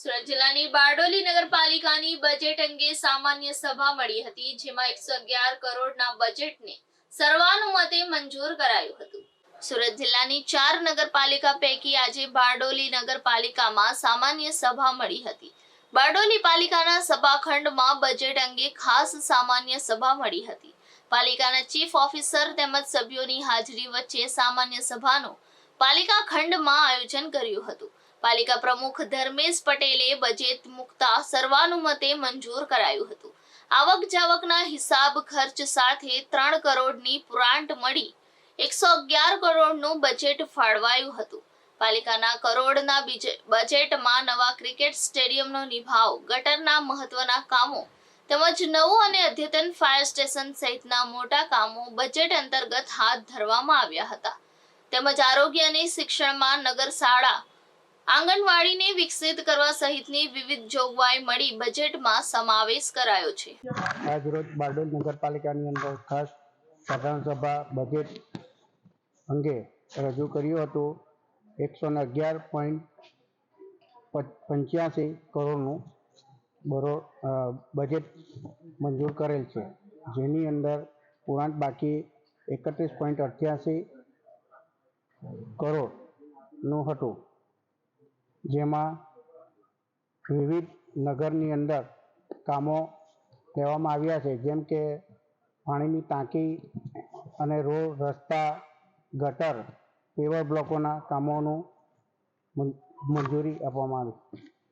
સુરત જિલ્લાની બારડોલી નગરપાલિકાની બજેટ અંગે સામાન્ય સભા મળી હતી, જેમાં એકસો અગિયાર કરોડના બજેટને સર્વાનુમતે મંજૂર કરાયું હતું. સુરત જિલ્લાની ચાર નગરપાલિકા પૈકી આજે બારડોલી નગરપાલિકામાં સામાન્ય સભા મળી હતી. બારડોલી પાલિકાના સભાખંડમાં બજેટ અંગે ખાસ સામાન્ય સભા મળી હતી. પાલિકાના ચીફ ઓફિસર તેમજ સભ્યોની હાજરી વચ્ચે સામાન્ય સભાનું પાલિકા ખંડમાં આયોજન કર્યું હતું. પાલિકા પ્રમુખ ધર્મેશ પટેલે બજેટ મુકતા સર્વાનુમતે મંજૂર કરાયું હતું. આવક જાવકના હિસાબ ખર્ચ સાથે ત્રણ કરોડની પુરાંટ મળી. એકસો અગિયાર કરોડનું બજેટ ફાળવાયું હતું. પાલિકાના કરોડના બજેટમાં નવા ક્રિકેટ સ્ટેડિયમનો નિભાવ, ગટરના મહત્વના કામો તેમજ નવું અને અદ્યતન ફાયર સ્ટેશન સહિતના મોટા કામો બજેટ અંતર્ગત હાથ ધરવામાં આવ્યા હતા. તેમજ આરોગ્ય અને શિક્ષણમાં નગર શાળા આંગણવાડીને વિકસિત કરવા સહિતની વિવિધ જોગવાઈ મળી બજેટમાં સમાવેશ કરાયો છે. આજરોજ બારડોલ નગરપાલિકાની અંદર ખાસ સાધારણ સભા બજેટ અંગે રજૂ કર્યું હતું. એકસો ને અગિયાર પોઈન્ટ પંચ્યાસી કરોડનું બરો બજેટ મંજૂર કરેલ છે. જેની અંદર પુરાંત બાકી એકત્રીસ પોઈન્ટ અઠ્યાસી કરોડનું હતું. જેમાં વિવિધ નગરની અંદર કામો લેવામાં આવ્યા છે. જેમ કે પાણીની ટાંકી અને રોડ, રસ્તા, ગટર પેવર બ્લોકોના કામોનું મંજૂરી આપવામાં આવી.